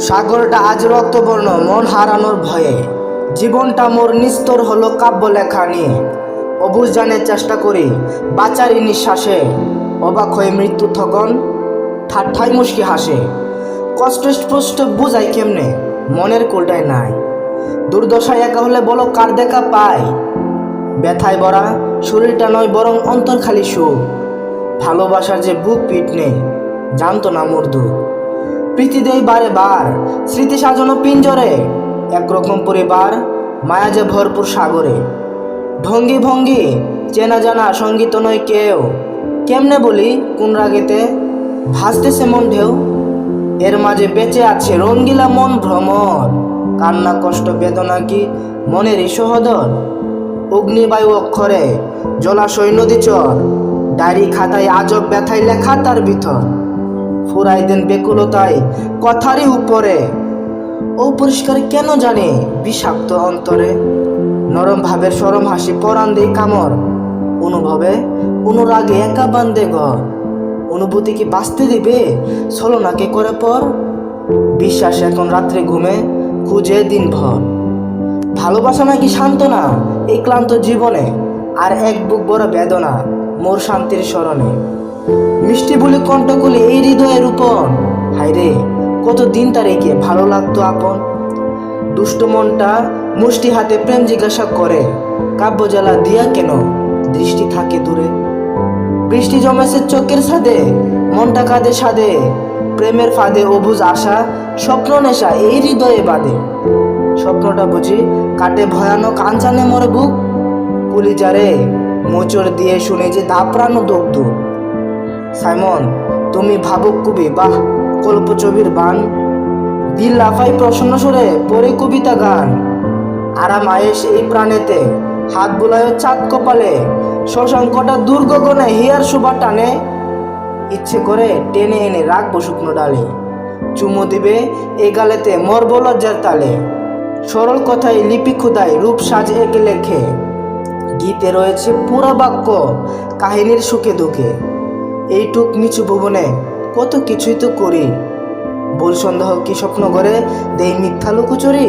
সাগরটা আজ রক্তবর্ণ, মন হারানোর ভয়ে। জীবনটা মোর নিস্তর হলো কাব্য লেখা নিয়ে। অবুজ জানের চেষ্টা করি বাঁচারি নিঃশ্বাসে। অবাক হয়ে মৃত্যু থকন ঠাট্টাই মুশকি হাসে। কষ্ট স্পষ্ট বুঝাই কেমনে? মনের কোলটায় নাই। দুর্দশায় একা হলে বলো কার দেখা পায়? ব্যথায় ভরা শরীরটা নয় বরং অন্তর খালি সুখ। ভালোবাসার যে বুক পিট নেই, জানতো না মর্দু প্রীতি দেই বারে বার, স্মৃতি সাজানো পিঞ্জরে, একরকম পরিবার, মায়া যে ভরপুর সাগরে। ভঙ্গি ভঙ্গি, চেনা জানা সংগীত নয় কেউ। কেমনে বলি, কোন রাগেতে ভাসতেছে মন ঢেউ? এর মাঝে বেঁচে আছে রঙ্গিলা মন ভ্রমর কান্না, কষ্ট, বেদনা কি মনের সহদর? অগ্নিবায়ু অক্ষরে, জলাশয়, নদী চর, ডায়েরি খাতায় আজব ব্যথায় লেখা তার ভিতর ফুরাই দেন বেকুলতায় কথারই উপরে। অপরিষ্কার কেন জানে বিষাক্ত অন্তরে? নরম ভাবের সরম হাসি পরান দেই কামর। অনুভবে অনুরাগে একা বান্ধে ঘর। অনুভূতি কি বাঁচতে দিবে? ছলনাকে করে পর? বিশ্বাস এখন রাত্রে ঘুমে, খুঁজে দিন ভর। ভালোবাসা নাকি সান্ত্বনা? এই ক্লান্ত জীবনে। আর এক বুক বড় বেদনা, মোর শান্তির স্মরণে। মিষ্টি বলে কণ্ঠকুলি এই হৃদয়ের উপর। হায়রে কত দিন তার এগিয়ে ভালো লাগতো আপন? দুষ্ট মনটা মুষ্টি হাতে প্রেম জিজ্ঞাসা করে, কাব্য জ্বালা দিয়া কেন দৃষ্টি থাকে দূরে? বৃষ্টি জমেছে চোখের ছাদে, মনটা কাঁদে সাদে, প্রেমের ফাঁদে অবুজ আশা, স্বপ্ন নেশা এই হৃদয়ে বাদে স্বপ্নটা বুঝি কাটে ভয়ানক আনচানে মরে বুক। কুলিজারে মোচড় দিয়ে শুনে যে দাপড়ানো দগ্ধ। সাইমন, তুমি ভাবুক কবি, বাহ কল্প কল্পছবির বান। দিল লাফাই প্রসন্ন সুরে পরে কবিতা গান। আরাম আয়েস এই প্রাণেতে, হাত বুলায় চাঁদ কপালে। শশাঙ্কটা দুর্গ গনে, হিয়ার শোভা টানে। ইচ্ছে করে টেনে এনে রাখব শুকনো ডালে। চুমো দিবে এ গালেতে মরব লজ্জার তালে। সরল কথায় লিপি খুদায় রূপ সাজ এঁকে লেখে। গীতে রয়েছে পুরা বাক্য, কাহিনীর সুখে দুঃখে। এইটুক নিচু ভুবনে কত কিছুই তো করি। ভুল সন্দেহ কি স্বপ্ন করে দেই মিথ্যা লুকোচুরি?